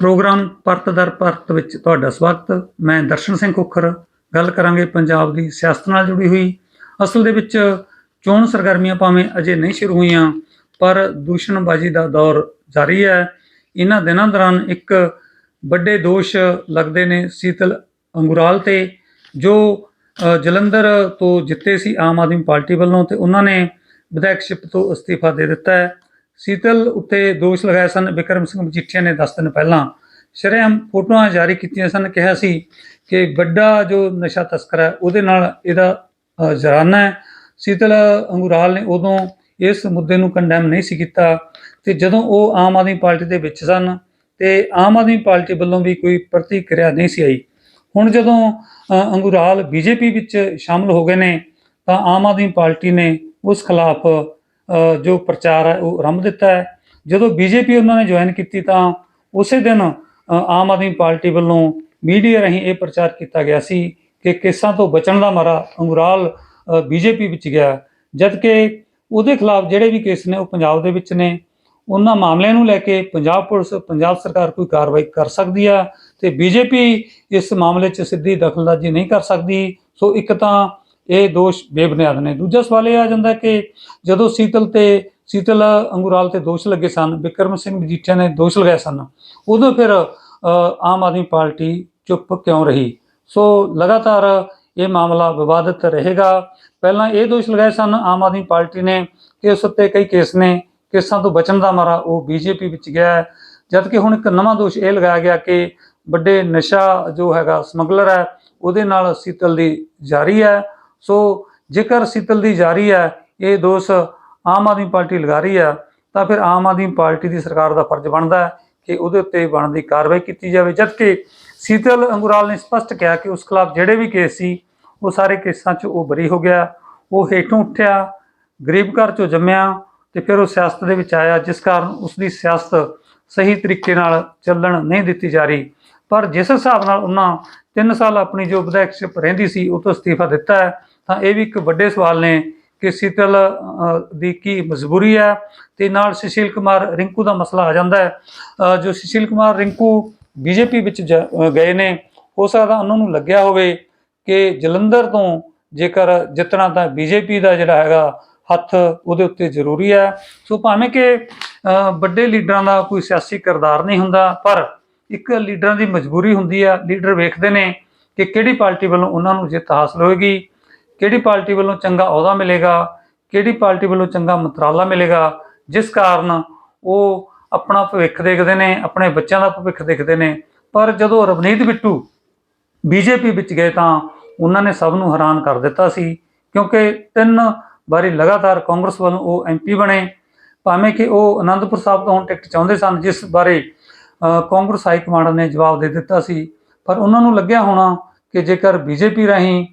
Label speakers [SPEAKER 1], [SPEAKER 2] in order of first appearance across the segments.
[SPEAKER 1] Programme ਪਰਤ ਦਰ ਪਰਤ ਵਿੱਚ ਤੁਹਾਡਾ ਸਵਾਗਤ। ਮੈਂ ਦਰਸ਼ਨ ਸਿੰਘ ਖੋਖਰ। ਗੱਲ ਕਰਾਂਗੇ ਪੰਜਾਬ ਦੀ ਸਿਆਸਤ ਨਾਲ ਜੁੜੀ ਹੋਈ। ਅਸਲ ਦੇ ਵਿੱਚ ਚੋਣ ਸਰਗਰਮੀਆਂ ਭਾਵੇਂ ਅਜੇ ਨਹੀਂ ਸ਼ੁਰੂ ਹੋਈਆਂ, ਪਰ ਦੂਸ਼ਣਬਾਜ਼ੀ ਦਾ ਦੌਰ ਜਾਰੀ ਹੈ। ਇਹਨਾਂ ਦਿਨਾਂ ਦੌਰਾਨ ਇੱਕ ਵੱਡੇ ਦੋਸ਼ ਲੱਗਦੇ ਨੇ ਸੀਤਲ ਅੰਗੁਰਾਲ ਤੇ, ਜੋ ਜਲੰਧਰ ਤੋਂ ਜਿੱਤੇ ਸੀ ਆਮ ਆਦਮੀ ਪਾਰਟੀ ਵੱਲੋਂ ਤੇ ਉਹਨਾਂ ਨੇ ਵਿਧਾਇਕਸ਼ਿਪ ਤੋਂ ਅਸਤੀਫਾ ਦੇ ਦਿੱਤਾ ਹੈ। ਸੀਤਲ ਉੱਤੇ ਦੋਸ਼ ਲਗਾਏ ਸਨ। ਵਿਕਰਮ ਸਿੰਘ ਮਜੀਠੀਆ ਨੇ 10 ਦਿਨ ਪਹਿਲਾਂ ਸ਼ਰੇਆਮ ਫੋਟੋਆਂ ਜਾਰੀ ਕੀਤੀਆਂ ਸਨ। ਕਿਹਾ ਸੀ ਕਿ ਵੱਡਾ ਜੋ ਨਸ਼ਾ ਤਸਕਰ ਹੈ ਉਹਦੇ ਨਾਲ ਇਹਦਾ ਜਰਾਨਾ ਹੈ। ਸੀਤਲ ਅੰਗੁਰਾਲ ਨੇ ਉਦੋਂ ਇਸ ਮੁੱਦੇ ਨੂੰ ਕੰਡੈਮ ਨਹੀਂ ਸੀ ਕੀਤਾ ਤੇ ਜਦੋਂ ਉਹ ਆਮ ਆਦਮੀ ਪਾਰਟੀ ਦੇ ਵਿੱਚ ਸਨ ਤੇ ਆਮ ਆਦਮੀ ਪਾਰਟੀ ਵੱਲੋਂ ਵੀ ਕੋਈ ਪ੍ਰਤੀਕਿਰਿਆ ਨਹੀਂ ਸੀ ਆਈ। ਹੁਣ ਜਦੋਂ ਅ, ਅੰਗੁਰਾਲ ਬੀਜੇਪੀ ਵਿੱਚ ਸ਼ਾਮਲ ਹੋ ਗਏ ਨੇ ਤਾਂ ਆਮ ਆਦਮੀ ਪਾਰਟੀ ਨੇ ਉਸ ਖਿਲਾਫ ਜੋ ਪ੍ਰਚਾਰ ਹੈ, ਉਹ ਆਰੰਭ ਦਿੱਤਾ ਹੈ। ਜਦੋਂ ਬੀਜੇਪੀ ਉਹਨਾਂ ਨੇ ਜੁਆਇਨ ਕੀਤੀ ਤਾਂ ਉਸੇ ਦਿਨ ਆਮ ਆਦਮੀ ਪਾਰਟੀ ਵੱਲੋਂ ਮੀਡੀਆ ਰਾਹੀਂ ਇਹ ਪ੍ਰਚਾਰ ਕੀਤਾ ਗਿਆ ਸੀ ਕਿ ਕੇਸਾਂ ਤੋਂ ਬਚਣ ਦਾ ਮਾਰਾ ਅੰਗੁਰਾਲ ਬੀਜੇਪੀ ਵਿੱਚ ਗਿਆ। ਜਦਕਿ ਉਹਦੇ ਖਿਲਾਫ ਜਿਹੜੇ ਵੀ ਕੇਸ ਨੇ, ਉਹ ਪੰਜਾਬ ਦੇ ਵਿੱਚ ਨੇ। ਉਹਨਾਂ ਮਾਮਲਿਆਂ ਨੂੰ ਲੈ ਕੇ ਪੰਜਾਬ ਪੁਲਿਸ, ਪੰਜਾਬ ਸਰਕਾਰ ਕੋਈ ਕਾਰਵਾਈ ਕਰ ਸਕਦੀ ਆ ਤੇ ਬੀਜੇਪੀ ਇਸ ਮਾਮਲੇ 'ਚ ਸਿੱਧੀ ਦਖਲਅੰਦਾਜ਼ੀ ਨਹੀਂ ਕਰ ਸਕਦੀ। ਸੋ ਇੱਕ ਤਾਂ ਇਹ ਦੋਸ਼ ਬੇਬੁਨਿਆਦ ਨੇ। ਦੂਜਾ ਸਵਾਲ ਇਹ ਆ ਜਾਂਦਾ ਕਿ ਜਦੋਂ ਸੀਤਲ ਤੇ ਸੀਤਲ ਅੰਗੁਰਾਲ ਤੇ ਦੋਸ਼ ਲੱਗੇ ਸਨ, ਵਿਕਰਮ ਸਿੰਘ ਮਜੀਠੀਆ ਨੇ ਦੋਸ਼ ਲਗਾਏ ਸਨ, ਉਦੋਂ ਫਿਰ ਆਮ ਆਦਮੀ ਪਾਰਟੀ ਚੁੱਪ ਕਿਉਂ ਰਹੀ? ਸੋ ਲਗਾਤਾਰ ਇਹ ਮਾਮਲਾ ਵਿਵਾਦਿਤ ਰਹੇਗਾ। ਪਹਿਲਾਂ ਇਹ ਦੋਸ਼ ਲਗਾਏ ਸਨ, ਆਮ ਆਦਮੀ ਪਾਰਟੀ ਨੇ ਕਿ ਉਸ ਉੱਤੇ ਕਈ ਕੇਸ ਨੇ। ਕੇਸਾਂ ਤੋਂ ਬਚਣ ਦਾ ਮਾਰਾ ਉਹ ਬੀਜੇਪੀ ਵਿੱਚ ਗਿਆ ਹੈ। ਜਦ ਕਿ ਹੁਣ ਇੱਕ ਨਵਾਂ ਦੋਸ਼ ਇਹ ਲਗਾਇਆ ਗਿਆ ਕਿ ਵੱਡੇ ਨਸ਼ਾ ਜੋ ਹੈਗਾ ਸਮਗਲਰ ਹੈ, ਉਹਦੇ ਨਾਲ ਸੀਤਲ ਦੀ ਜਾਰੀ ਹੈ। ਸੋ ਜੇਕਰ ਸੀਤਲ ਦੀ ਜਾਰੀ ਹੈ, ਇਹ ਦੋਸ਼ ਆਮ ਆਦਮੀ ਪਾਰਟੀ ਲਗਾ ਰਹੀ ਹੈ, ਤਾਂ ਫਿਰ ਆਮ ਆਦਮੀ ਪਾਰਟੀ ਦੀ ਸਰਕਾਰ ਦਾ ਫਰਜ਼ ਬਣਦਾ ਹੈ ਕਿ ਉਹਦੇ ਉੱਤੇ ਬਣਦੀ ਕਾਰਵਾਈ ਕੀਤੀ ਜਾਵੇ। ਜਦਕਿ ਸੀਤਲ ਅੰਗੁਰਾਲ ਨੇ ਸਪਸ਼ਟ ਕਿਹਾ ਕਿ ਉਸ ਖਿਲਾਫ ਜਿਹੜੇ ਵੀ ਕੇਸ ਸੀ, ਉਹ ਸਾਰੇ ਕੇਸਾਂ 'ਚ ਉਹ ਬਰੀ ਹੋ ਗਿਆ। ਉਹ ਹੇਠੋਂ ਉੱਠਿਆ, ਗਰੀਬ ਘਰ 'ਚੋਂ ਜੰਮਿਆ ਤੇ ਫਿਰ ਉਹ ਸਿਆਸਤ ਦੇ ਵਿੱਚ ਆਇਆ, ਜਿਸ ਕਾਰਨ ਉਸ ਦੀ ਸਿਆਸਤ ਸਹੀ ਤਰੀਕੇ ਨਾਲ ਚੱਲਣ ਨਹੀਂ ਦਿੱਤੀ ਜਾ ਰਹੀ। ਪਰ ਜਿਸ ਹਿਸਾਬ ਨਾਲ ਉਹਨਾਂ 3 ਸਾਲ ਆਪਣੀ ਜੋ ਵਿਧਾਇਕਸ਼ਿਪ ਰਹਿੰਦੀ ਸੀ ਉਹ ਤੋਂ ਅਸਤੀਫਾ ਦਿੱਤਾ ਹੈ। ਤਾਂ ਇਹ ਵੀ ਇੱਕ ਵੱਡੇ ਸਵਾਲ ਨੇ ਕਿ ਸੀਤਲ ਦੀ ਕੀ ਮਜਬੂਰੀ ਹੈ ਤੇ ਨਾਲ ਸੁਸ਼ੀਲ ਕੁਮਾਰ ਰਿੰਕੂ ਦਾ ਮਸਲਾ ਆ ਜਾਂਦਾ ਹੈ। ਜੋ ਸੁਸ਼ੀਲ ਕੁਮਾਰ ਰਿੰਕੂ ਬੀਜੇਪੀ ਵਿੱਚ ਜ- ਗਏ ਨੇ, ਹੋ ਸਕਦਾ ਉਹਨਾਂ ਨੂੰ ਲੱਗਿਆ ਹੋਵੇ ਕਿ ਜਲੰਧਰ ਤੋਂ ਜੇਕਰ ਜਿੱਤਣਾ ਤਾਂ ਬੀਜੇਪੀ ਦਾ ਜਿਹੜਾ ਹੈਗਾ ਹੱਥ ਉਹਦੇ ਉੱਤੇ ਜ਼ਰੂਰੀ ਹੈ। ਸੋ ਭਾਵੇਂ ਕਿ ਵੱਡੇ ਲੀਡਰਾਂ ਦਾ ਕੋਈ ਸਿਆਸੀ ਕਿਰਦਾਰ ਨਹੀਂ ਹੁੰਦਾ, ਪਰ ਇੱਕ ਲੀਡਰਾਂ ਦੀ ਮਜਬੂਰੀ ਹੁੰਦੀ ਆ, ਲੀਡਰ ਵੇਖਦੇ ਨੇ ਕਿ ਕਿਹੜੀ ਪਾਰਟੀ ਵੱਲੋਂ ਉਹਨਾਂ ਨੂੰ ਜਿੱਤ ਹਾਸਲ ਹੋਏਗੀ, ਕਿਹੜੀ ਪਾਰਟੀ ਵੱਲੋਂ ਚੰਗਾ ਅਹੁਦਾ ਮਿਲੇਗਾ, ਕਿਹੜੀ ਪਾਰਟੀ ਵੱਲੋਂ ਚੰਗਾ ਮੰਤਰਾਲਾ ਮਿਲੇਗਾ, ਜਿਸ ਕਾਰਨ ਉਹ ਆਪਣਾ ਭਵਿੱਖ ਦੇਖਦੇ ਨੇ, ਆਪਣੇ ਬੱਚਿਆਂ ਦਾ ਭਵਿੱਖ ਦੇਖਦੇ ਨੇ। ਪਰ ਜਦੋਂ ਰਵਨੀਤ ਬਿੱਟੂ ਬੀਜੇਪੀ ਵਿੱਚ ਗਏ ਤਾਂ ਉਹਨਾਂ ਨੇ ਸਭ ਨੂੰ ਹੈਰਾਨ ਕਰ ਦਿੱਤਾ ਸੀ, ਕਿਉਂਕਿ ਤਿੰਨ ਵਾਰੀ ਲਗਾਤਾਰ ਕਾਂਗਰਸ ਵੱਲੋਂ ਉਹ ਐਮਪੀ ਬਣੇ। ਭਾਵੇਂ ਕਿ ਉਹ ਆਨੰਦਪੁਰ ਸਾਹਿਬ ਤੋਂ ਹੁਣ ਟਿਕਟ ਚਾਹੁੰਦੇ ਸਨ, ਜਿਸ ਬਾਰੇ ਕਾਂਗਰਸ ਹਾਈ ਕਮਾਂਡ ਨੇ ਜਵਾਬ ਦੇ ਦਿੱਤਾ ਸੀ। ਪਰ ਉਹਨਾਂ ਨੂੰ ਲੱਗਿਆ ਹੋਣਾ ਕਿ ਜੇਕਰ ਬੀਜੇਪੀ ਰਾਹੀਂ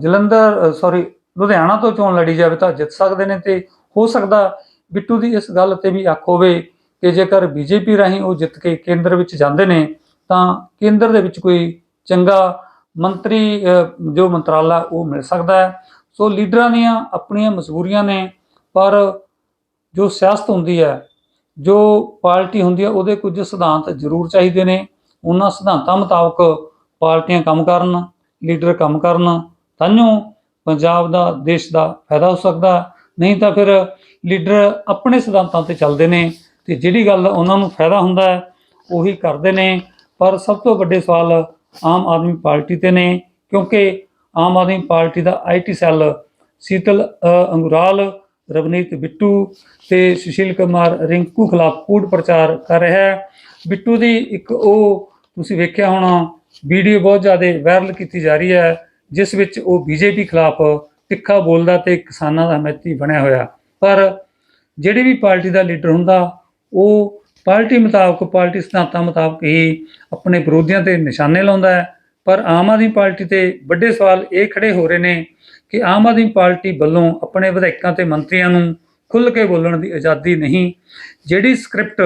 [SPEAKER 1] ਜਲੰਧਰ ਸੌਰੀ ਲੁਧਿਆਣਾ ਤੋਂ ਚੋਣ ਲੜੀ ਜਾਵੇ ਤਾਂ ਜਿੱਤ ਸਕਦੇ ਨੇ ਤੇ ਹੋ ਸਕਦਾ ਬਿੱਟੂ ਦੀ ਇਸ ਗੱਲ ਤੇ ਵੀ ਅੱਖ ਹੋਵੇ ਕਿ ਜੇਕਰ ਬੀਜੇਪੀ ਰਾਹੀਂ ਉਹ ਜਿੱਤ ਕੇ ਕੇਂਦਰ ਵਿੱਚ ਜਾਂਦੇ ਨੇ, ਤਾਂ ਕੇਂਦਰ ਦੇ ਵਿੱਚ ਕੋਈ ਚੰਗਾ ਮੰਤਰੀ ਜੋ ਮੰਤਰਾਲਾ ਉਹ ਮਿਲ ਸਕਦਾ ਹੈ। ਸੋ ਲੀਡਰਾਂ ਦੀਆਂ ਆਪਣੀਆਂ ਮਜਬੂਰੀਆਂ ਨੇ, ਪਰ ਜੋ ਸਿਆਸਤ ਹੁੰਦੀ ਹੈ ਜੋ ਪਾਰਟੀ ਹੁੰਦੀ ਹੈ ਉਹਦੇ ਕੁਝ ਸਿਧਾਂਤ ਜ਼ਰੂਰ ਚਾਹੀਦੇ ਨੇ। ਉਹਨਾਂ ਸਿਧਾਂਤਾਂ ਮੁਤਾਬਕ ਪਾਰਟੀਆਂ ਕੰਮ ਕਰਨ, ਲੀਡਰ ਕੰਮ ਕਰਨ ਤਾਂਿਓ ਪੰਜਾਬ ਦਾ, ਦੇਸ਼ ਦਾ ਫਾਇਦਾ ਹੋ ਸਕਦਾ। ਨਹੀਂ ਤਾਂ ਫਿਰ ਲੀਡਰ ਆਪਣੇ ਸਿਧਾਂਤਾਂ ਤੇ ਚੱਲਦੇ ਨੇ ਤੇ ਜਿਹੜੀ ਗੱਲ ਉਹਨਾਂ ਨੂੰ ਫਾਇਦਾ ਹੁੰਦਾ ਹੈ, ਉਹੀ ਕਰਦੇ ਨੇ। ਪਰ ਸਭ ਤੋਂ ਵੱਡੇ ਸਵਾਲ ਆਮ ਆਦਮੀ ਪਾਰਟੀ ਤੇ ਨੇ, ਕਿਉਂਕਿ ਆਮ ਆਦਮੀ ਪਾਰਟੀ ਦਾ ਆਈਟੀ ਸੈੱਲ ਸੀਤਲ ਅੰਗੁਰਾਲ ਰਵਨੀਤ ਬਿੱਟੂ ਤੇ ਸੁਸ਼ੀਲ ਕੁਮਾਰ ਰਿੰਕੂ ਖਿਲਾਫ ਕੂੜ ਪ੍ਰਚਾਰ ਕਰ ਰਿਹਾ ਹੈ। ਬਿੱਟੂ ਦੀ ਇੱਕ ਉਹ ਤੁਸੀਂ ਵੇਖਿਆ ਹੋਣਾ, ਵੀਡੀਓ ਬਹੁਤ ਜ਼ਿਆਦਾ ਵਾਇਰਲ ਕੀਤੀ ਜਾ ਰਹੀ ਹੈ, ਜਿਸ ਵਿੱਚ ਉਹ ਬੀਜੇਪੀ ਖਿਲਾਫ ਤਿੱਖਾ ਬੋਲਦਾ ਤੇ ਕਿਸਾਨਾਂ ਦਾ ਹਮੈਤੀ ਬਣਿਆ ਹੋਇਆ। ਪਰ ਜਿਹੜੀ ਵੀ ਪਾਰਟੀ ਦਾ ਲੀਡਰ ਹੁੰਦਾ, ਉਹ ਪਾਰਟੀ ਮੁਤਾਬਕ, ਪਾਰਟੀ ਸਿਧਾਂਤਾਂ ਮੁਤਾਬਕ ਹੀ ਆਪਣੇ ਵਿਰੋਧੀਆਂ ਤੇ ਨਿਸ਼ਾਨੇ ਲਾਉਂਦਾ ਹੈ। ਪਰ ਆਮ ਆਦਮੀ ਪਾਰਟੀ ਤੇ ਵੱਡੇ ਸਵਾਲ ਇਹ ਖੜੇ ਹੋ ਰਹੇ ਨੇ ਕਿ ਆਮ ਆਦਮੀ ਪਾਰਟੀ ਵੱਲੋਂ ਆਪਣੇ ਵਿਧਾਇਕਾਂ ਤੇ ਮੰਤਰੀਆਂ ਨੂੰ ਖੁੱਲ੍ਹ ਕੇ ਬੋਲਣ ਦੀ ਆਜ਼ਾਦੀ ਨਹੀਂ, ਜਿਹੜੀ ਸਕ੍ਰਿਪਟ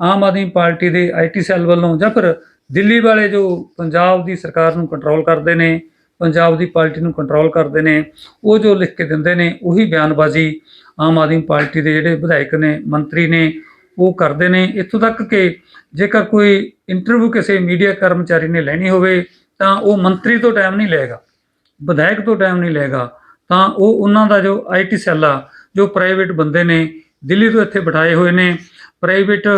[SPEAKER 1] ਆਮ ਆਦਮੀ ਪਾਰਟੀ ਦੇ ਆਈਟੀ ਸੈੱਲ ਵੱਲੋਂ ਜਾਂ ਫਿਰ ਦਿੱਲੀ ਵਾਲੇ ਜੋ ਪੰਜਾਬ ਦੀ ਸਰਕਾਰ ਨੂੰ ਕੰਟਰੋਲ ਕਰਦੇ ਨੇ, ਪੰਜਾਬ ਦੀ ਪਾਰਟੀ ਨੂੰ ਕੰਟਰੋਲ ਕਰਦੇ ਨੇ, ਉਹ ਜੋ ਲਿਖ ਕੇ ਦਿੰਦੇ ਨੇ, ਉਹੀ ਬਿਆਨਬਾਜ਼ੀ ਆਮ ਆਦਮੀ ਪਾਰਟੀ ਦੇ ਜਿਹੜੇ ਵਿਧਾਇਕ ਨੇ, ਮੰਤਰੀ ਨੇ, ਉਹ ਕਰਦੇ ਨੇ। ਇੱਥੋਂ ਤੱਕ ਕਿ ਜੇਕਰ ਕੋਈ ਇੰਟਰਵਿਊ ਕਿਸੇ ਮੀਡੀਆ ਕਰਮਚਾਰੀ ਨੇ ਲੈਣੀ ਹੋਵੇ ਤਾਂ ਉਹ ਮੰਤਰੀ ਤੋਂ ਟਾਈਮ ਨਹੀਂ ਲਏਗਾ, ਵਿਧਾਇਕ ਤੋਂ ਟਾਈਮ ਨਹੀਂ ਲਏਗਾ, ਤਾਂ ਉਹ ਉਹਨਾਂ ਦਾ ਜੋ ਆਈਟੀ ਸੈੱਲ ਆ, ਜੋ ਪ੍ਰਾਈਵੇਟ ਬੰਦੇ ਨੇ, ਦਿੱਲੀ ਤੋਂ ਇੱਥੇ ਬਿਠਾਏ ਹੋਏ ਨੇ ਪ੍ਰਾਈਵੇਟ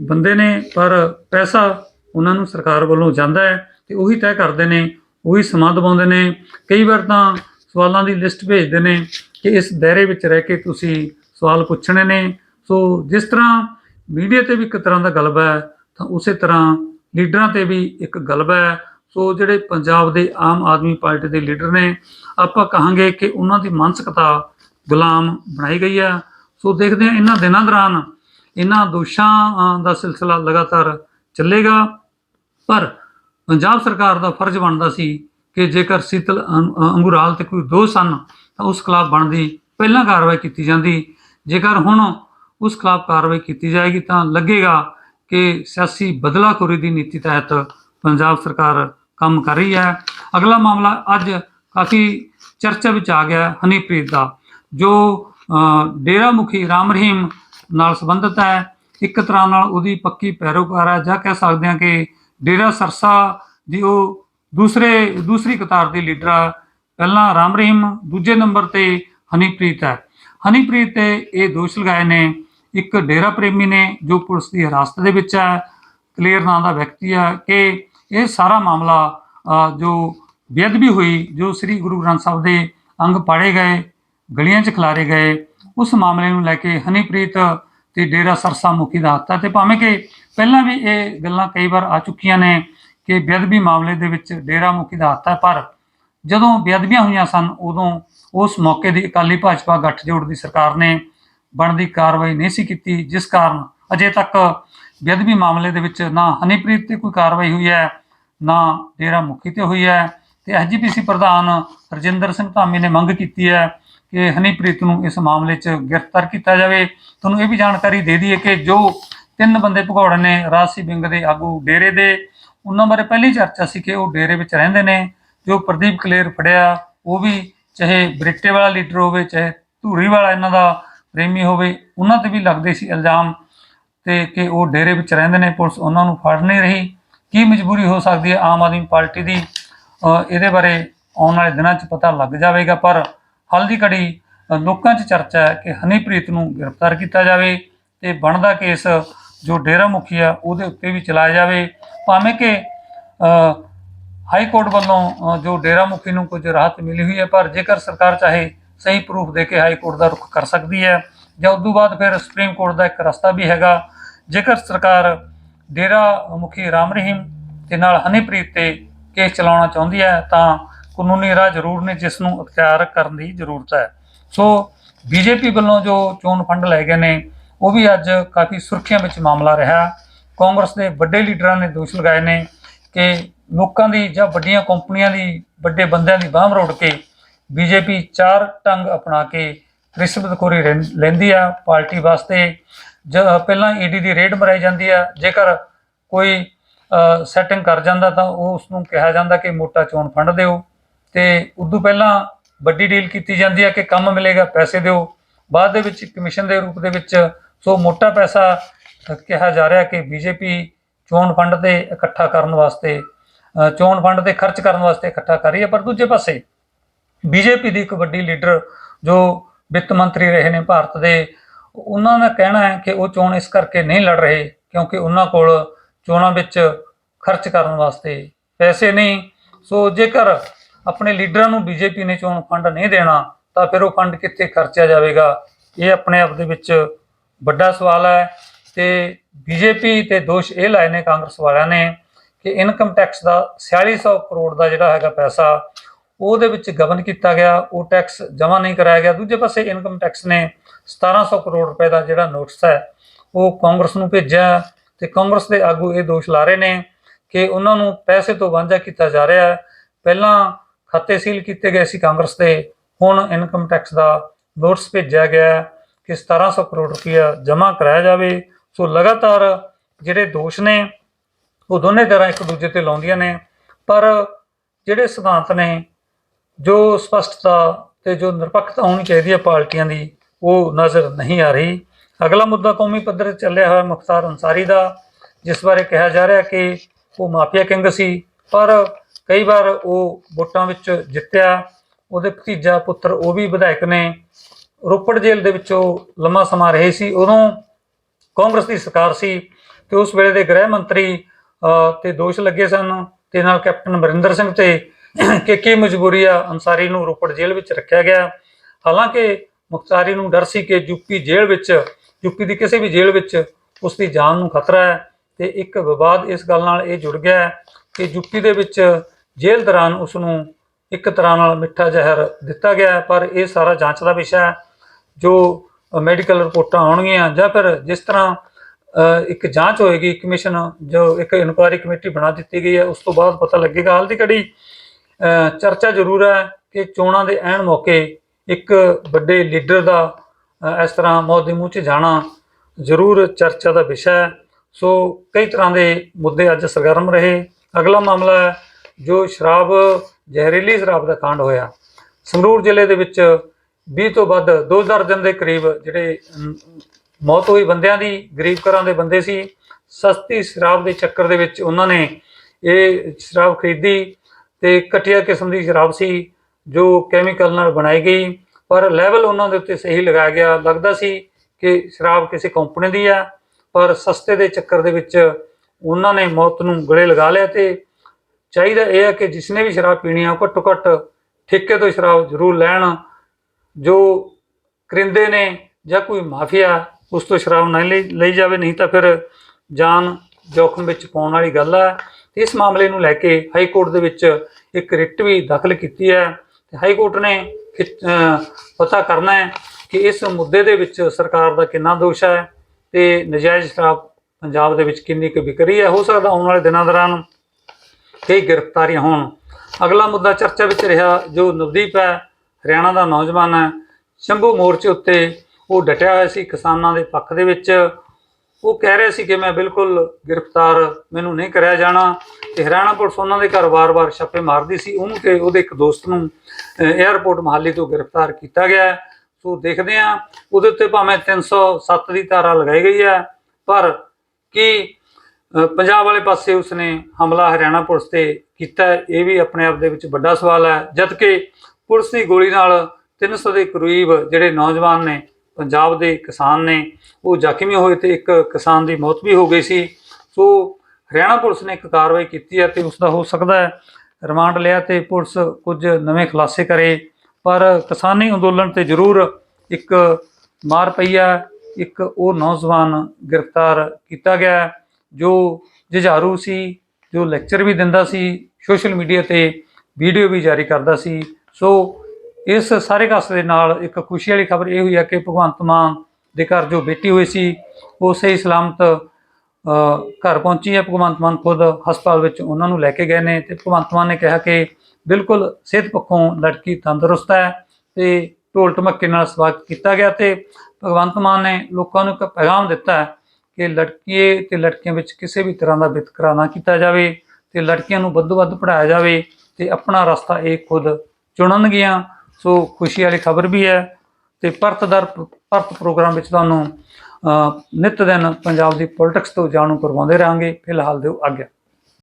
[SPEAKER 1] ਬੰਦੇ ਨੇ, ਪਰ ਪੈਸਾ ਉਹਨਾਂ ਨੂੰ ਸਰਕਾਰ ਵੱਲੋਂ ਜਾਂਦਾ ਹੈ ਤੇ ਉਹੀ ਤੈਅ ਕਰਦੇ ਨੇ, ਉਹੀ ਸਮਾਂ ਦਵਾਉਂਦੇ ਨੇ, ਕਈ ਵਾਰ ਤਾਂ ਸਵਾਲਾਂ ਦੀ ਲਿਸਟ ਭੇਜਦੇ ਨੇ ਕਿ ਇਸ ਦਾਇਰੇ ਵਿੱਚ ਰਹਿ ਕੇ ਤੁਸੀਂ ਸਵਾਲ ਪੁੱਛਣੇ ਨੇ, ਸੋ ਜਿਸ ਤਰ੍ਹਾਂ ਮੀਡੀਆ ਤੇ ਵੀ ਇੱਕ ਤਰ੍ਹਾਂ ਦਾ ਗਲਬਾ ਹੈ, ਤਾਂ ਉਸੇ ਤਰ੍ਹਾਂ ਲੀਡਰਾਂ ਤੇ ਵੀ ਇੱਕ ਗਲਬਾ ਹੈ। ਸੋ ਜਿਹੜੇ ਪੰਜਾਬ ਦੇ ਆਮ ਆਦਮੀ ਪਾਰਟੀ ਦੇ ਲੀਡਰ ਨੇ, ਆਪਾਂ ਕਹਾਂਗੇ ਕਿ ਉਹਨਾਂ ਦੀ ਮਾਨਸਿਕਤਾ ਗੁਲਾਮ ਬਣਾਈ ਗਈ ਹੈ। ਸੋ ਦੇਖਦੇ ਹਾਂ ਇਹਨਾਂ ਦਿਨਾਂ ਦੌਰਾਨ ਇਹਨਾਂ ਦੋਸ਼ਾਂ ਦਾ ਸਿਲਸਿਲਾ ਲਗਾਤਾਰ ਚੱਲੇਗਾ। ਪਰ ਪੰਜਾਬ ਸਰਕਾਰ ਦਾ ਫਰਜ਼ ਬਣਦਾ ਸੀ ਕਿ ਜੇਕਰ ਸੀਤਲ ਅੰ- ਅ- ਅੰਗੂਰਾਲ ਤੇ ਕੋਈ ਦੋਸ਼ ਹਨ ਤਾਂ ਉਸ ਖਿਲਾਫ ਬਣਦੀ ਪਹਿਲਾਂ ਕਾਰਵਾਈ ਕੀਤੀ ਜਾਂਦੀ। ਜੇਕਰ ਹੁਣ ਉਸ ਖਿਲਾਫ ਕਾਰਵਾਈ ਕੀਤੀ ਜਾਏਗੀ ਤਾਂ ਲੱਗੇਗਾ ਕਿ ਸਿਆਸੀ ਬਦਲਾਖੋਰੀ ਦੀ ਨੀਤੀ ਤਹਿਤ ਪੰਜਾਬ ਸਰਕਾਰ ਕੰਮ ਕਰ ਰਹੀ ਹੈ। ਅਗਲਾ ਮਾਮਲਾ ਅੱਜ ਕਾਫੀ ਚਰਚਾ ਵਿੱਚ ਆ ਗਿਆ ਹਨੀਪ੍ਰੀਤ ਦਾ, ਜੋ ਡੇਰਾ ਮੁਖੀ ਰਾਮ ਰਹੀਮ ਨਾਲ ਸੰਬੰਧਿਤ ਹੈ। ਇੱਕ ਤਰ੍ਹਾਂ ਨਾਲ ਉਹਦੀ ਪੱਕੀ ਪੈਰੋਕਾਰ ਹੈ। ਜਾਂ ਕਹਿ ਸਕਦੇ ਹਾਂ ਕਿ ਡੇਰਾ ਸਰਸਾ ਦੀ ਉਹ ਦੂਸਰੇ, ਦੂਸਰੀ ਕਤਾਰ ਦੀ ਲੀਡਰ ਆ। ਪਹਿਲਾਂ ਰਾਮ ਰਹੀਮ, ਦੂਜੇ ਨੰਬਰ ਤੇ ਹਨੀਪ੍ਰੀਤ ਹੈ। ਹਨੀਪ੍ਰੀਤ ਤੇ ਇਹ ਦੋਸ਼ ਲਗਾਏ ਨੇ ਇੱਕ ਡੇਰਾ ਪ੍ਰੇਮੀ ਨੇ ਜੋ ਪੁਲਿਸ ਦੀ ਹਿਰਾਸਤ ਦੇ ਵਿੱਚ ਹੈ ਕਲੀਅਰ ਨਾਂ ਦਾ ਵਿਅਕਤੀ ਹੈ ਕਿ ਇਹ ਸਾਰਾ ਮਾਮਲਾ ਜੋ ਬੇਅਦਬੀ ਹੋਈ, ਜੋ ਸ੍ਰੀ ਗੁਰੂ ਗ੍ਰੰਥ ਸਾਹਿਬ ਦੇ ਅੰਗ ਪਾੜੇ ਗਏ, ਗਲੀਆਂ 'ਚ ਖਿਲਾਰੇ ਗਏ, ਉਸ ਮਾਮਲੇ ਨੂੰ ਲੈ ਕੇ ਹਨੀਪ੍ਰੀਤ ਤੇ ਡੇਰਾ ਸਰਸਾ ਮੁਖੀ ਦਾ ਹੱਥ ਹੈ ਤੇ ਭਾਵੇਂ ਕਿ ਪਹਿਲਾਂ ਵੀ ਇਹ ਗੱਲਾਂ ਕਈ ਵਾਰ ਆ ਚੁੱਕੀਆਂ ਨੇ ਕਿ ਬੇਅਦਬੀ ਮਾਮਲੇ ਦੇ ਵਿੱਚ ਡੇਰਾ ਮੁਖੀ ਦਾ ਹੱਥ ਹੈ, ਪਰ ਜਦੋਂ ਬੇਅਦਬੀਆਂ ਹੋਈਆਂ ਸਨ, ਉਦੋਂ ਉਸ ਮੌਕੇ ਦੀ ਅਕਾਲੀ ਭਾਜਪਾ ਗੱਠਜੋੜ ਦੀ ਸਰਕਾਰ ਨੇ ਬਣਦੀ ਕਾਰਵਾਈ ਨਹੀਂ ਸੀ ਕੀਤੀ, ਜਿਸ ਕਾਰਨ ਅਜੇ ਤੱਕ ਬੇਅਦਬੀ ਮਾਮਲੇ ਦੇ ਵਿੱਚ ਨਾ ਹਨੀਪ੍ਰੀਤ ਤੇ ਕੋਈ ਕਾਰਵਾਈ ਹੋਈ ਹੈ, ਨਾ ਡੇਰਾ ਮੁਖੀ ਤੇ ਹੋਈ ਹੈ ਤੇ ਐਸਜੀਪੀਸੀ ਪ੍ਰਧਾਨ ਰਜਿੰਦਰ ਸਿੰਘ ਧਾਮੀ ਨੇ ਮੰਗ ਕੀਤੀ ਹੈ ਕਿ ਹਨੀਪ੍ਰੀਤ ਨੂੰ ਇਸ ਮਾਮਲੇ 'ਚ ਗ੍ਰਿਫਤਾਰ ਕੀਤਾ ਜਾਵੇ। ਤੁਹਾਨੂੰ ਇਹ ਵੀ ਜਾਣਕਾਰੀ ਦੇ ਦਈਏ ਕਿ ਜੋ ਤਿੰਨ ਬੰਦੇ ਭਗੌੜੇ ਨੇ, ਰਾਜਸੀ ਵਿੰਗ ਦੇ ਆਗੂ ਡੇਰੇ ਦੇ, ਉਹਨਾਂ ਬਾਰੇ ਪਹਿਲੀ ਚਰਚਾ ਸੀ ਕਿ ਉਹ ਡੇਰੇ ਵਿੱਚ ਰਹਿੰਦੇ ਨੇ, ਜੋ ਪ੍ਰਦੀਪ ਕਲੇਰ ਫੜਿਆ, ਉਹ ਵੀ ਚਾਹੇ ਬ੍ਰਿਟੇ ਵਾਲਾ ਲੀਡਰ ਹੋਵੇ, ਚਾਹੇ ਧੂਰੀ ਵਾਲਾ ਇਹਨਾਂ ਦਾ ਪ੍ਰੇਮੀ ਹੋਵੇ, ਉਹਨਾਂ ਤੇ ਵੀ ਲੱਗਦੇ ਸੀ ਇਲਜ਼ਾਮ ਤੇ ਕਿ ਉਹ ਡੇਰੇ ਵਿੱਚ ਰਹਿੰਦੇ ਨੇ, ਪੁਲਿਸ ਉਹਨਾਂ ਨੂੰ ਫੜ ਨਹੀਂ ਰਹੀ। ਕੀ ਮਜਬੂਰੀ ਹੋ ਸਕਦੀ ਹੈ ਆਮ ਆਦਮੀ ਪਾਰਟੀ ਦੀ? ਇਹਦੇ ਬਾਰੇ ਆਉਣ ਵਾਲੇ ਦਿਨਾਂ 'ਚ ਪਤਾ ਲੱਗ ਜਾਵੇਗਾ, ਪਰ ਹਾਲ ਦੀ ਘੜੀ ਲੋਕਾਂ 'ਚ ਚਰਚਾ ਹੈ ਕਿ ਹਨੀਪ੍ਰੀਤ ਨੂੰ ਗ੍ਰਿਫਤਾਰ ਕੀਤਾ ਜਾਵੇ ਤੇ ਬਣਦਾ ਕੇਸ ਜੋ ਡੇਰਾ ਮੁਖੀ ਆ, ਉਹਦੇ ਉੱਤੇ ਵੀ ਚਲਾਇਆ ਜਾਵੇ। ਭਾਵੇਂ ਕਿ ਹਾਈ ਕੋਰਟ ਵੱਲੋਂ ਜੋ ਡੇਰਾ ਮੁਖੀ ਨੂੰ ਕੁਝ ਰਾਹਤ ਮਿਲੀ ਹੋਈ ਹੈ, ਪਰ ਜੇਕਰ ਸਰਕਾਰ ਚਾਹੇ ਸਹੀ ਪ੍ਰੂਫ ਦੇ ਕੇ ਹਾਈ ਕੋਰਟ ਦਾ ਰੁਖ ਕਰ ਸਕਦੀ ਹੈ। ਜਾਂ ਉਸ ਤੋਂ ਬਾਅਦ ਫਿਰ ਸੁਪਰੀਮ ਕੋਰਟ ਦਾ ਇੱਕ ਰਸਤਾ ਵੀ ਹੈਗਾ। ਜੇਕਰ ਸਰਕਾਰ ਡੇਰਾ ਮੁਖੀ ਰਾਮ ਰਹੀਮ ਦੇ ਨਾਲ ਹਨੀਪ੍ਰੀਤ ਤੇ ਕੇਸ ਚਲਾਉਣਾ ਚਾਹੁੰਦੀ ਹੈ, ਤਾਂ ਕਾਨੂੰਨੀ ਰਾਹ ਜ਼ਰੂਰ ਨੇ, ਜਿਸ ਨੂੰ ਅਖਤਿਆਰ ਕਰਨ ਦੀ ਜ਼ਰੂਰਤ ਹੈ। ਸੋ ਬੀਜੇਪੀ ਵੱਲੋਂ ਜੋ ਚੋਣ ਫੰਡ ਲਏ ਗਏ ਨੇ, ਉਹ ਵੀ ਅੱਜ ਕਾਫੀ ਸੁਰਖੀਆਂ ਵਿੱਚ ਮਾਮਲਾ ਰਿਹਾ। ਕਾਂਗਰਸ ਦੇ ਵੱਡੇ ਲੀਡਰਾਂ ਨੇ ਦੋਸ਼ ਲਗਾਏ ਨੇ ਕਿ ਲੋਕਾਂ ਦੀ ਜਾਂ ਵੱਡੀਆਂ ਕੰਪਨੀਆਂ ਦੀ, ਵੱਡੇ ਬੰਦਿਆਂ ਦੀ ਬਾਹਮ ਰੋੜ ਕੇ ਬੀਜੇਪੀ ਚਾਰ ਟੰਗ ਅਪਣਾ ਕੇ ਰਿਸ਼ਵਤਖੋਰੀ ਰਹਿੰ- ਲੈਂਦੀ ਆ ਪਾਰਟੀ ਵਾਸਤੇ। ਜ, ਪਹਿਲਾਂ ਈਡੀ ਦੀ ਰੇਡ ਮਰਾਈ ਜਾਂਦੀ ਆ। ਜੇਕਰ ਕੋਈ ਸੈਟਿੰਗ ਕਰ ਜਾਂਦਾ ਤਾਂ ਉਹ ਉਸ ਨੂੰ ਕਿਹਾ ਜਾਂਦਾ ਕਿ ਮੋਟਾ ਚੋਣ ਫੰਡ ਦਿਓ। ਤੇ ਉਦੋਂ ਪਹਿਲਾਂ ਵੱਡੀ ਡੀਲ ਕੀਤੀ ਜਾਂਦੀ ਹੈ ਕਿ ਕੰਮ ਮਿਲੇਗਾ, ਪੈਸੇ ਦਿਓ। ਬਾਅਦ ਦੇ ਵਿੱਚ ਕਮਿਸ਼ਨ ਦੇ ਰੂਪ ਦੇ ਵਿੱਚ ਸੋ ਮੋਟਾ ਪੈਸਾ ਕਿਹਾ ਜਾ ਰਿਹਾ ਕਿ ਬੀਜੇਪੀ ਚੋਣ ਫੰਡ ਤੇ ਇਕੱਠਾ ਕਰਨ ਵਾਸਤੇ ਚੋਣ ਫੰਡ ਤੇ ਖਰਚ ਕਰਨ ਵਾਸਤੇ ਇਕੱਠਾ ਕਰ ਰਹੀ ਹੈ ਪਰ ਦੂਜੇ ਪਾਸੇ ਬੀਜੇਪੀ ਦੀ ਇੱਕ ਵੱਡੀ ਲੀਡਰ ਜੋ ਵਿੱਤ ਮੰਤਰੀ ਰਹੇ ਨੇ ਭਾਰਤ ਦੇ, ਉਹਨਾਂ ਦਾ ਕਹਿਣਾ ਹੈ ਕਿ ਉਹ ਚੋਣ ਇਸ ਕਰਕੇ ਨਹੀਂ ਲੜ ਰਹੇ ਕਿਉਂਕਿ ਉਹਨਾਂ ਕੋਲ ਚੋਣਾਂ ਵਿੱਚ ਖਰਚ ਕਰਨ ਵਾਸਤੇ ਪੈਸੇ ਨਹੀਂ। ਸੋ ਜੇਕਰ ਆਪਣੇ ਲੀਡਰਾਂ ਨੂੰ ਬੀਜੇਪੀ ਨੇ ਚੋਣ ਫੰਡ ਨਹੀਂ ਦੇਣਾ, ਤਾਂ ਫਿਰ ਉਹ ਫੰਡ ਕਿੱਥੇ ਖਰਚਿਆ ਜਾਵੇਗਾ? ਇਹ ਆਪਣੇ ਆਪ ਦੇ ਵਿੱਚ ਵੱਡਾ ਸਵਾਲ ਹੈ ਤੇ ਬੀਜੇਪੀ ਤੇ ਦੋਸ਼ ਇਹ ਲਾਏ ਨੇ ਕਾਂਗਰਸ ਵਾਲਿਆਂ ਨੇ ਕਿ ਇਨਕਮ ਟੈਕਸ ਦਾ 4600 ਕਰੋੜ ਦਾ ਜਿਹੜਾ ਹੈਗਾ ਪੈਸਾ ਉਹਦੇ ਵਿੱਚ ਗਬਨ ਕੀਤਾ ਗਿਆ, ਉਹ ਟੈਕਸ ਜਮ੍ਹਾਂ ਨਹੀਂ ਕਰਾਇਆ ਗਿਆ। ਦੂਜੇ ਪਾਸੇ ਇਨਕਮ ਟੈਕਸ ਨੇ 1700 ਕਰੋੜ ਰੁਪਏ ਦਾ ਜਿਹੜਾ ਨੋਟਿਸ ਹੈ, ਉਹ ਕਾਂਗਰਸ ਨੂੰ ਭੇਜਿਆ ਤੇ ਕਾਂਗਰਸ ਦੇ ਆਗੂ ਇਹ ਦੋਸ਼ ਲਾ ਰਹੇ ਨੇ ਕਿ ਉਹਨਾਂ ਨੂੰ ਪੈਸੇ ਤੋਂ ਵਾਂਝਾ ਕੀਤਾ ਜਾ ਰਿਹਾ ਹੈ। ਪਹਿਲਾਂ ਖਾਤੇ ਸੀਲ ਕੀਤੇ ਗਏ ਸੀ ਕਾਂਗਰਸ ਦੇ, ਹੁਣ ਇਨਕਮ ਟੈਕਸ ਦਾ ਨੋਟਿਸ ਭੇਜਿਆ ਗਿਆ ਹੈ ਕਿ 1700 ਕਰੋੜ ਰੁਪਇਆ ਜਮ੍ਹਾਂ ਕਰਾਇਆ ਜਾਵੇ। ਸੋ ਲਗਾਤਾਰ ਜਿਹੜੇ ਦੋਸ਼ ਨੇ, ਉਹ ਦੋਨੇ ਤਰ੍ਹਾਂ ਇੱਕ ਦੂਜੇ ਤੇ ਲਾਉਂਦੀਆਂ ਨੇ। ਪਰ ਜਿਹੜੇ ਸਿਧਾਂਤ ਨੇ ਜੋ ਸਪਸ਼ਟਤਾ ਤੇ ਜੋ ਨਿਰਪੱਖਤਾ ਹੋਣੀ ਚਾਹੀਦੀ ਹੈ ਪਾਰਟੀਆਂ ਦੀ, ਉਹ ਨਜ਼ਰ ਨਹੀਂ ਆ ਰਹੀ। ਅਗਲਾ ਮੁੱਦਾ ਕੌਮੀ ਪੱਧਰ ਤੇ ਚੱਲਿਆ ਹੋਇਆ ਮੁਖਤਾਰ ਅੰਸਾਰੀ ਦਾ, ਜਿਸ ਬਾਰੇ ਕਿਹਾ ਜਾ ਰਿਹਾ ਕਿ ਉਹ ਮਾਫੀਆ ਕਿੰਗ ਸੀ, ਪਰ ਕਈ ਵਾਰ ਉਹ ਵੋਟਾਂ ਵਿੱਚ ਜਿੱਤਿਆ। ਉਹਦੇ ਭਤੀਜਾ ਪੁੱਤਰ ਉਹ ਵੀ ਵਿਧਾਇਕ ਨੇ। ਰੋਪੜ ਜੇਲ੍ਹ ਦੇ ਵਿੱਚੋਂ ਲੰਮਾ ਸਮਾਂ ਰਹੇ ਸੀ। ਉਦੋਂ ਕਾਂਗਰਸ ਦੀ ਸਰਕਾਰ ਸੀ ਤੇ ਉਸ ਵੇਲੇ ਦੇ ਗ੍ਰਹਿ ਮੰਤਰੀ ਤੇ ਦੋਸ਼ ਲੱਗੇ ਸਨ। ਤੇ ਨਾਲ ਕੈਪਟਨ ਅਮਰਿੰਦਰ ਸਿੰਘ ਤੇ ਕਿ ਕੀ ਮਜਬੂਰੀ ਆ? ਅੰਸਾਰੀ ਨੂੰ ਰੋਪੜ ਜੇਲ੍ਹ ਵਿੱਚ ਰੱਖਿਆ ਗਿਆ। ਹਾਲਾਂਕਿ ਮੁਖਤਾਰੀ ਨੂੰ ਡਰ ਸੀ ਕਿ ਯੂਪੀ ਜੇਲ੍ਹ ਵਿੱਚ, ਯੂਪੀ ਦੀ ਕਿਸੇ ਵੀ ਜੇਲ੍ਹ ਵਿੱਚ ਉਸ ਦੀ ਜਾਨ ਨੂੰ ਖਤਰਾ ਹੈ ਤੇ ਇੱਕ ਵਿਵਾਦ ਇਸ ਗੱਲ ਨਾਲ ਇਹ ਜੁੜ ਗਿਆ ਹੈ ਕਿ ਯੂਪੀ ਦੇ ਵਿੱਚ ਜੇਲ੍ਹ ਦੌਰਾਨ ਉਸ ਨੂੰ ਇੱਕ ਤਰ੍ਹਾਂ ਨਾਲ ਮਿੱਠਾ ਜ਼ਹਿਰ ਦਿੱਤਾ ਗਿਆ ਪਰ ਇਹ ਸਾਰਾ ਜਾਂਚ ਦਾ ਵਿਸ਼ਾ ਹੈ। ਜੋ ਮੈਡੀਕਲ ਰਿਪੋਰਟਾਂ ਆਉਣਗੀਆਂ ਜਾਂ ਫਿਰ ਜਿਸ ਤਰ੍ਹਾਂ ਇੱਕ ਜਾਂਚ ਹੋਏਗੀ, ਕਮਿਸ਼ਨ ਜੋ ਇੱਕ ਇਨਕੁਆਇਰੀ ਕਮੇਟੀ ਬਣਾ ਦਿੱਤੀ ਗਈ ਹੈ, ਉਸ ਤੋਂ ਬਾਅਦ ਪਤਾ ਲੱਗੇਗਾ। ਹਾਲ ਦੀ ਘੜੀ ਚਰਚਾ ਜ਼ਰੂਰ ਹੈ ਕਿ ਚੋਣਾਂ ਦੇ ਐਨ ਮੌਕੇ ਇੱਕ ਵੱਡੇ ਲੀਡਰ ਦਾ ਇਸ ਤਰ੍ਹਾਂ ਮੌਤ ਦੇ ਮੂੰਹ 'ਚ ਜਾਣਾ ਜ਼ਰੂਰ ਚਰਚਾ ਦਾ ਵਿਸ਼ਾ ਹੈ। ਸੋ ਕਈ ਤਰ੍ਹਾਂ ਦੇ ਮੁੱਦੇ ਅੱਜ ਸਰਗਰਮ ਰਹੇ। ਅਗਲਾ ਮਾਮਲਾ ਹੈ ਜੋ ਸ਼ਰਾਬ, ਜ਼ਹਿਰੀਲੀ ਸ਼ਰਾਬ ਦਾ ਕਾਂਡ ਹੋਇਆ। ਸੰਗਰੂਰ ਜ਼ਿਲ੍ਹੇ ਦੇ ਵਿੱਚ 20 ਤੋਂ ਵੱਧ ਦੋ ਦਰਜਨ ਦੇ ਕਰੀਬ ਜਿਹੜੇ ਮੌਤ ਹੋਈ ਬੰਦਿਆਂ ਦੀ, ਗਰੀਬ ਘਰਾਂ ਦੇ ਬੰਦੇ ਸੀ। ਸਸਤੀ ਸ਼ਰਾਬ ਦੇ ਚੱਕਰ ਦੇ ਵਿੱਚ ਉਹਨਾਂ ਨੇ ਇਹ ਸ਼ਰਾਬ ਖਰੀਦੀ। ਤੇ ਘਟੀਆ ਕਿਸਮ ਦੀ ਸ਼ਰਾਬ ਸੀ ਜੋ ਕੈਮੀਕਲ ਨਾਲ ਬਣਾਈ ਗਈ, ਪਰ ਲੈਵਲ ਉਹਨਾਂ ਦੇ ਉੱਤੇ ਸਹੀ ਲਗਾਇਆ ਗਿਆ। ਲੱਗਦਾ ਸੀ ਕਿ ਸ਼ਰਾਬ ਕਿਸੇ ਕੰਪਨੀ ਦੀ ਆ, ਪਰ ਸਸਤੇ ਦੇ ਚੱਕਰ ਦੇ ਵਿੱਚ ਉਹਨਾਂ ਨੇ ਮੌਤ ਨੂੰ ਗਲੇ ਲਗਾ ਲਿਆ ਤੇ ਚਾਹੀਦਾ ਇਹ ਹੈ ਕਿ ਜਿਸਨੇ ਵੀ ਸ਼ਰਾਬ ਪੀਣੀ ਆ ਘੱਟੋ ਘੱਟ ਠੇਕੇ ਤੋਂ ਸ਼ਰਾਬ ਜ਼ਰੂਰ ਲੈਣ। ਜੋ ਕਰਿੰਦੇ ਨੇ ਜਾਂ ਕੋਈ ਮਾਫੀਆ, ਉਸ ਤੋਂ ਸ਼ਰਾਬ ਨਹੀਂ ਲਈ ਲਈ ਜਾਵੇ, ਨਹੀਂ ਤਾਂ ਫਿਰ ਜਾਨ ਜੋਖਮ ਵਿੱਚ ਪਾਉਣ ਵਾਲੀ ਗੱਲ ਹੈ ਤੇ ਇਸ ਮਾਮਲੇ ਨੂੰ ਲੈ ਕੇ ਹਾਈ ਕੋਰਟ ਦੇ ਵਿੱਚ ਇੱਕ ਰਿਟ ਵੀ ਦਾਖਲ ਕੀਤੀ ਹੈ ਤੇ ਹਾਈ ਕੋਰਟ ਨੇ ਖਿੱਚ- ਪਤਾ ਕਰਨਾ ਹੈ ਕਿ ਇਸ ਮੁੱਦੇ ਦੇ ਵਿੱਚ ਸਰਕਾਰ ਦਾ ਕਿੰਨਾ ਦੋਸ਼ ਹੈ ਤੇ ਨਜਾਇਜ਼ ਸ਼ਰਾਬ ਪੰਜਾਬ ਦੇ ਵਿੱਚ ਕਿੰਨੀ ਕੁ ਵਿਕਰੀ ਹੈ, ਹੋ ਸਕਦਾ ਆਉਣ ਵਾਲੇ ਦਿਨਾਂ ਦੌਰਾਨ ਕਈ ਗ੍ਰਿਫਤਾਰੀਆਂ ਹੋਣ। ਅਗਲਾ ਮੁੱਦਾ ਚਰਚਾ ਵਿੱਚ ਰਿਹਾ, ਜੋ ਨਵਦੀਪ ਹੈ, ਹਰਿਆਣਾ ਦਾ ਨੌਜਵਾਨ ਹੈ। ਸ਼ੰਭੂ ਮੋਰਚੇ ਉੱਤੇ ਉਹ ਡਟਿਆ ਹੋਇਆ ਸੀ ਕਿਸਾਨਾਂ ਦੇ ਪੱਖ ਦੇ ਵਿੱਚ। ਉਹ ਕਹਿ ਰਿਹਾ ਸੀ ਕਿ ਮੈਂ ਬਿਲਕੁਲ ਗ੍ਰਿਫਤਾਰ ਮੈਨੂੰ ਨਹੀਂ ਕਰਿਆ ਜਾਣਾ। ਤੇ ਹਰਿਆਣਾ ਪੁਲਿਸ ਉਹਨਾਂ ਦੇ ਘਰ ਵਾਰ-ਵਾਰ ਛਾਪੇ ਮਾਰਦੀ ਸੀ। ਉਹਨੂੰ ਤੇ ਉਹਦੇ ਇੱਕ ਦੋਸਤ ਨੂੰ ਅਹ, ਏਅਰਪੋਰਟ ਮਹਾਲੀ ਤੋਂ ਗ੍ਰਿਫਤਾਰ ਕੀਤਾ ਗਿਆ ਹੈ। ਸੋ ਦੇਖਦੇ ਹਾਂ ਉਹਦੇ ਉੱਤੇ ਭਾਵੇਂ 307 ਦੀ ਧਾਰਾ ਲਗਾਈ ਗਈ ਹੈ ਪਰ ਕੀ ਪੰਜਾਬ ਵਾਲੇ ਪਾਸੇ ਉਸਨੇ ਹਮਲਾ ਹਰਿਆਣਾ ਪੁਲਿਸ ਤੇ ਕੀਤਾ ਇਹ ਵੀ ਆਪਣੇ ਆਪ ਦੇ ਵਿੱਚ ਵੱਡਾ ਸਵਾਲ ਹੈ। ਜਦਕਿ ਪੁਲਿਸ ਦੀ ਗੋਲੀ ਨਾਲ 300 ਦੇ ਕਰੀਬ ਜਿਹੜੇ ਨੌਜਵਾਨ ਨੇ ਪੰਜਾਬ ਦੇ ਕਿਸਾਨ ਨੇ, ਉਹ ਜ਼ਖਮੀ ਹੋਏ ਤੇ ਇੱਕ ਕਿਸਾਨ ਦੀ ਮੌਤ ਵੀ ਹੋ ਗਈ ਸੀ। ਸੋ ਹਰਿਆਣਾ ਪੁਲਿਸ ਨੇ ਇੱਕ ਕਾਰਵਾਈ ਕੀਤੀ ਹੈ ਤੇ ਉਸ ਦਾ ਹੋ ਸਕਦਾ ਹੈ ਰਿਮਾਂਡ ਲਿਆ ਤੇ ਪੁਲਿਸ ਕੁਝ ਨਵੇਂ ਖੁਲਾਸੇ ਕਰੇ। ਪਰ ਕਿਸਾਨੀ ਅੰਦੋਲਨ ਤੇ ਜ਼ਰੂਰ ਇੱਕ ਮਾਰ ਪਈ ਹੈ। ਇੱਕ ਉਹ ਨੌਜਵਾਨ ਗ੍ਰਿਫਤਾਰ ਕੀਤਾ ਗਿਆ ਜੋ ਜੁਝਾਰੂ ਸੀ, ਜੋ ਲੈਕਚਰ ਵੀ ਦਿੰਦਾ ਸੀ, ਸੋਸ਼ਲ ਮੀਡੀਆ ਤੇ ਵੀਡੀਓ ਵੀ ਜਾਰੀ ਕਰਦਾ ਸੀ। ਸੋ ਇਸ ਸਾਰੇ ਕਾਸੇ ਦੇ ਨਾਲ ਇੱਕ ਖੁਸ਼ੀ ਵਾਲੀ ਖਬਰ ਇਹ ਹੋਈ ਹੈ ਕਿ ਭਗਵੰਤ ਮਾਨ ਦੇ ਘਰ ਜੋ ਬੇਟੀ ਹੋਈ ਸੀ ਉਹ ਸਹੀ ਸਲਾਮਤ ਘਰ ਪਹੁੰਚੀ ਹੈ ਭਗਵੰਤ ਮਾਨ ਖੁਦ ਹਸਪਤਾਲ ਵਿੱਚ ਉਹਨਾਂ ਨੂੰ ਲੈ ਕੇ ਗਏ ਨੇ ਤੇ ਭਗਵੰਤ ਮਾਨ ਨੇ ਕਿਹਾ ਕਿ ਬਿਲਕੁਲ ਸਿਹਤ ਪੱਖੋਂ ਲੜਕੀ ਤੰਦਰੁਸਤ ਹੈ ਤੇ ਢੋਲ ਢਮੱਕੇ ਨਾਲ ਸਵਾਗਤ ਕੀਤਾ ਗਿਆ ਤੇ ਭਗਵੰਤ ਮਾਨ ਨੇ ਲੋਕਾਂ ਨੂੰ ਇੱਕ ਪੈਗਾਮ ਦਿੱਤਾ ਕਿ ਲੜਕੀਏ ਤੇ ਲੜਕੀਆਂ ਵਿੱਚ ਕਿਸੇ ਵੀ ਤਰ੍ਹਾਂ ਦਾ ਵਿਤਕਰਾ ਨਾ ਕੀਤਾ ਜਾਵੇ ਤੇ ਲੜਕੀਆਂ ਨੂੰ ਵੱਧ ਵੱਧ ਪੜਾਇਆ ਜਾਵੇ ਤੇ ਆਪਣਾ ਰਸਤਾ ਇਹ ਖੁਦ ਚੁਣਨਗੀਆਂ। ਸੋ ਖੁਸ਼ੀ ਵਾਲੀ ਖਬਰ ਵੀ ਹੈ ਤੇ ਪਰਤ ਦਰ ਪਰਤ ਪ੍ਰੋਗਰਾਮ ਵਿੱਚ ਤੁਹਾਨੂੰ ਅ, ਨਿੱਤ ਦਿਨ ਪੰਜਾਬ ਦੀ ਪੋਲਿਟਿਕਸ ਤੋਂ ਜਾਣੂ ਕਰਵਾਉਂਦੇ ਰਹਾਂਗੇ। ਫਿਲਹਾਲ ਦਿਓ ਆਗਿਆ।